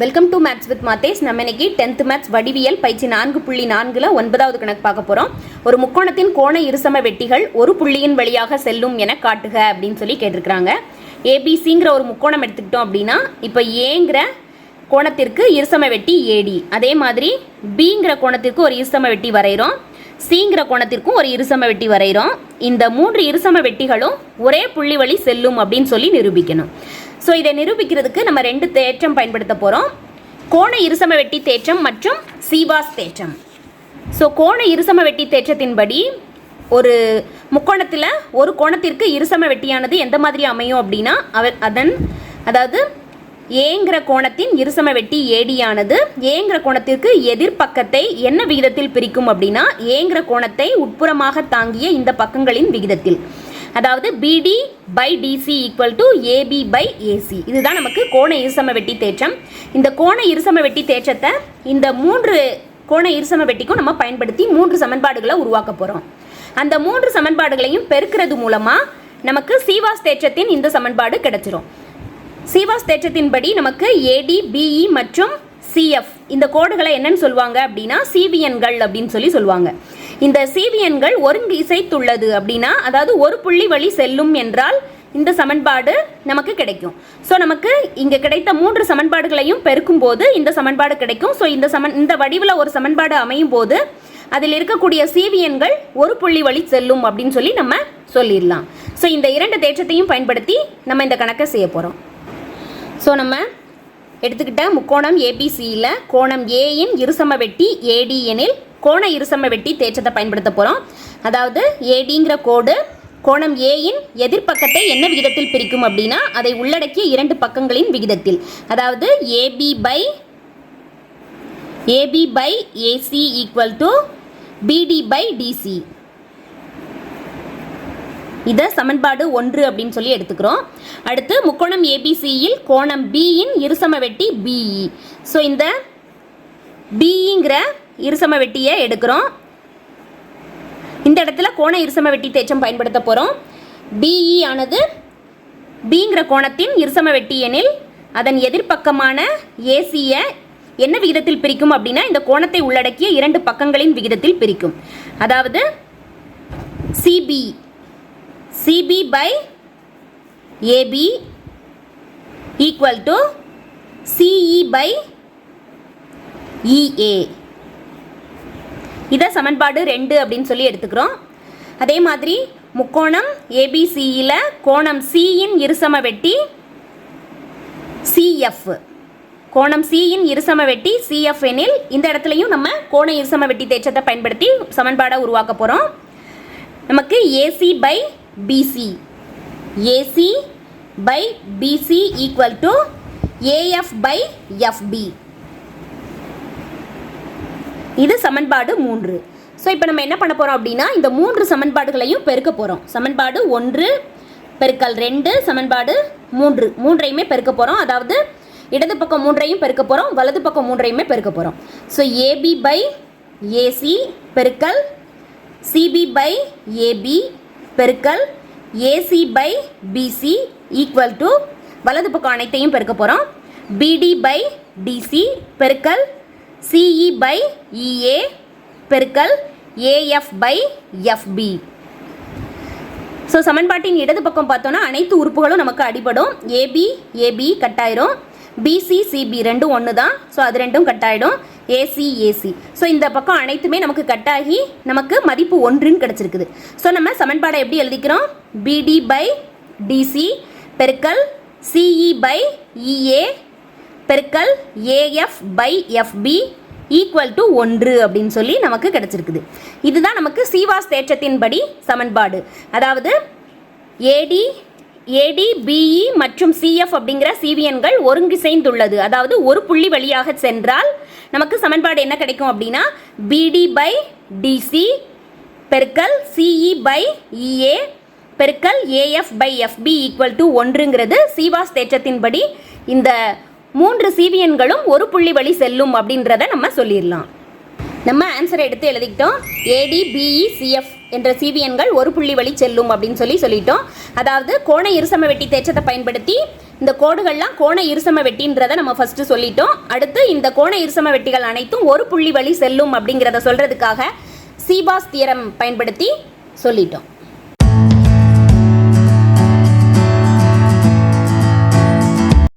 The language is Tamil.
வெல்கம் டு மேத்ஸ் வித் மாத்தேஸ் நம்ம இன்னைக்கு டென்த் மேத்ஸ் வடிவியல் பயிற்சி நான்கு புள்ளி நான்குல ஒன்பதாவது கணக்கு பார்க்க போறோம். ஒரு முக்கோணத்தின் கோண இருசம வெட்டிகள் ஒரு புள்ளியின் வழியாக செல்லும் என காட்டுக அப்படின்னு சொல்லி கேட்டிருக்கிறாங்க. ஏபிசிங்கிற ஒரு முக்கோணம் எடுத்துக்கிட்டோம் அப்படின்னா இப்போ ஏங்கிற கோணத்திற்கு இருசம வெட்டி ஏடி அதே மாதிரி பிங்கிற கோணத்திற்கு ஒரு இருசம வெட்டி வரைகிறோம். சிங்கிற கோணத்திற்கும் ஒரு இருசம வெட்டி வரைகிறோம். இந்த மூன்று இருசம வெட்டிகளும் ஒரே புள்ளி வழி செல்லும் அப்படின்னு சொல்லி நிரூபிக்கணும். ஸோ இதை நிரூபிக்கிறதுக்கு நம்ம ரெண்டு தேற்றம் பயன்படுத்த போகிறோம் கோண இருசம வெட்டி தேற்றம் மற்றும் சீவாஸ் தேற்றம். ஸோ கோண இருசம வெட்டி தேற்றத்தின்படி ஒரு முக்கோணத்தில் ஒரு கோணத்திற்கு இருசம வெட்டியானது எந்த மாதிரி அமையும் அப்படின்னா அவ அதன் அதாவது ஏங்கிற கோணத்தின் இருசம வெட்டி ஏடியானது ஏங்கிற கோணத்திற்கு எதிர்ப்பக்கத்தை என்ன விகிதத்தில் பிரிக்கும் அப்படின்னா ஏங்கிற கோணத்தை உட்புறமாக தாங்கிய இந்த பக்கங்களின் விகிதத்தில். அதாவது BD by DC equal to AB by AC இதுதான் நமக்கு கோண இருசம வெட்டி தேற்றம். இந்த கோண இருசம வெட்டி தேற்றத்தை இந்த மூன்று கோண இருசம வெட்டிக்கும் நம்ம பயன்படுத்தி மூன்று சமன்பாடுகளை உருவாக்க போகிறோம் அந்த மூன்று சமன்பாடுகளையும் பெருக்கிறது மூலமாக நமக்கு சீவாஸ் தேற்றத்தின் இந்த சமன்பாடு கிடைச்சிரும். சீவாஸ் தேற்றத்தின்படி நமக்கு ஏடி பிஇ மற்றும் சிஎஃப் இந்த கோடுகளை என்னன்னு சொல்லுவாங்க அப்படின்னா சிவிஎன்கள் அப்படின்னு சொல்லி சொல்லுவாங்க. இந்த சிவிஎன்கள் ஒருங்கு இசைத்துள்ளது அப்படின்னா அதாவது ஒரு புள்ளி வழி செல்லும் என்றால் இந்த சமன்பாடு நமக்கு கிடைக்கும். ஸோ நமக்கு இங்கே கிடைத்த மூன்று சமன்பாடுகளையும் பெருக்கும் போது இந்த சமன்பாடு கிடைக்கும். ஸோ இந்த சமன் இந்த வடிவில் ஒரு சமன்பாடு அமையும் போது அதில் இருக்கக்கூடிய சிவிஎன்கள் ஒரு புள்ளி வழி செல்லும் அப்படின்னு சொல்லி நம்ம சொல்லிடலாம். ஸோ இந்த இரண்டு தேற்றத்தையும் பயன்படுத்தி நம்ம இந்த கணக்கை செய்ய போகிறோம் ஸோ நம்ம எடுத்துக்கிட்ட முக்கோணம் ஏபிசியில் கோணம் ஏயின் இருசம வெட்டி ஏடி எனில் கோண இருசம வெட்டி தேற்றத்தை பயன்படுத்த போகிறோம் அதாவது ஏடிங்கிற கோடு கோணம் ஏயின் எதிர்ப்பக்கத்தை என்ன விகிதத்தில் பிரிக்கும் அப்படின்னா அதை உள்ளடக்கிய இரண்டு பக்கங்களின் விகிதத்தில். அதாவது AB by AB by AC equal to BD by DC இதை சமன்பாடு ஒன்று அப்படின்னு சொல்லி எடுத்துக்கிறோம். அடுத்து முக்கோணம் ஏபிசியில் கோணம் பியின் இருசம வெட்டி பிஇ ஸோ இந்த பிஇங்கிற இருசம வெட்டியை எடுக்கிறோம். இந்த இடத்துல கோண இருசம வெட்டி தேச்சம் பயன்படுத்த போகிறோம் பிஇ e ஆனது பிங்கிற கோணத்தின் இருசம வெட்டி எனில் அதன் எதிர்ப்பக்கமான ஏசியை என்ன விகிதத்தில் பிரிக்கும் அப்படின்னா இந்த கோணத்தை உள்ளடக்கிய இரண்டு பக்கங்களின் விகிதத்தில் பிரிக்கும். அதாவது CB CB by AB equal to CE by EA இதை சமன்பாடு ரெண்டு அப்படின்னு சொல்லி எடுத்துக்கிறோம். அதே மாதிரி முக்கோணம் ஏபிசியில் கோணம் சியின் இருசம வெட்டி சிஎஃப் கோணம் சியின் இருசம வெட்டி சிஎஃப் எனில் இந்த இடத்துலையும் நம்ம கோண இருசம வெட்டி தேற்றத்தை பயன்படுத்தி சமன்பாடை உருவாக்க போகிறோம் நமக்கு AC by BC AC by BC equal to AF by FB இது சமன்பாடு மூன்று. ஸோ இப்போ நம்ம என்ன பண்ண போகிறோம் அப்படின்னா இந்த மூன்று சமன்பாடுகளையும் பெருக்க போகிறோம் சமன்பாடு ஒன்று பெருக்கல் ரெண்டு சமன்பாடு மூன்று. மூன்றையுமே பெருக்க போகிறோம் அதாவது இடது பக்கம் மூன்றையும் பெருக்க போகிறோம் வலது பக்கம் மூன்றையுமே பெருக்க போகிறோம் ஸோ ஏபி பை ஏசி பெருக்கல் சிபி பை ஏபி பெருக்கல் AC by BC equal to வலது பக்கம் அனைத்தையும் பெருக்க போகிறோம் பிடி பை டிசி பெருக்கல் சிஇ பை இஏ பெருக்கல் ஏஎஃப் பை எஃப்பி ஸோ சமன்பாட்டின் இடது பக்கம் பார்த்தோன்னா அனைத்து உறுப்புகளும் நமக்கு அடிபடும். ஏபி ஏபி கட்டாயிரும். பிசி சிபி ரெண்டும் ஒன்று தான். ஸோ அது ரெண்டும் கட்டாயிடும். ஏசி ஏசி ஸோ இந்த பக்கம் அனைத்துமே நமக்கு கட்டாகி நமக்கு மதிப்பு ஒன்றுன்னு கிடச்சிருக்குது. ஸோ நம்ம சமன்பாடை எப்படி எழுதிக்கிறோம்? பிடி பை டிசி பெருக்கல் சிஇ பை இஏ பெருக்கல் AF by FB equal to ஒன்று அப்படின்னு சொல்லி நமக்கு கிடச்சிருக்குது. இதுதான் நமக்கு சீவாஸ் தேற்றத்தின்படி சமன்பாடு. அதாவது ஏடி ஏடி பிஇ மற்றும் சிஎஃப் அப்படிங்கிற சிவிஎன்கள் ஒருங்கிசைந்துள்ளது. அதாவது ஒரு புள்ளி வழியாக சென்றால் நமக்கு சமன்பாடு என்ன கிடைக்கும் அப்படின்னா பிடி பை டிசி பெருக்கல் சிஇ பை இஏ பெருக்கல் AF by FB equal to ஒன்றுங்கிறது Ceva's தேற்றத்தின்படி இந்த மூன்று சிவிஎன்களும் ஒரு புள்ளி வழி செல்லும் அப்படின்றத நம்ம சொல்லிடலாம். நம்ம ஆன்சரை எடுத்து எழுதிக்கிட்டோம். ஏடி பிஇ சிஎஃப் என்ற சிவிஎன்கள் ஒரு புள்ளி வழி செல்லும் அப்படின்னு சொல்லி சொல்லிட்டோம். அதாவது கோண இருசம வெட்டி தேற்றத்தை பயன்படுத்தி இந்த கோடுகள்லாம் கோண இருசம வெட்டின்றத நம்ம ஃபர்ஸ்ட் சொல்லிட்டோம். அடுத்து இந்த கோண இருசம வெட்டிகள் அனைத்தும் ஒரு புள்ளி வழி செல்லும் அப்படிங்கிறத சொல்றதுக்காக சீபாஸ் தியரம் பயன்படுத்தி சொல்லிட்டோம்.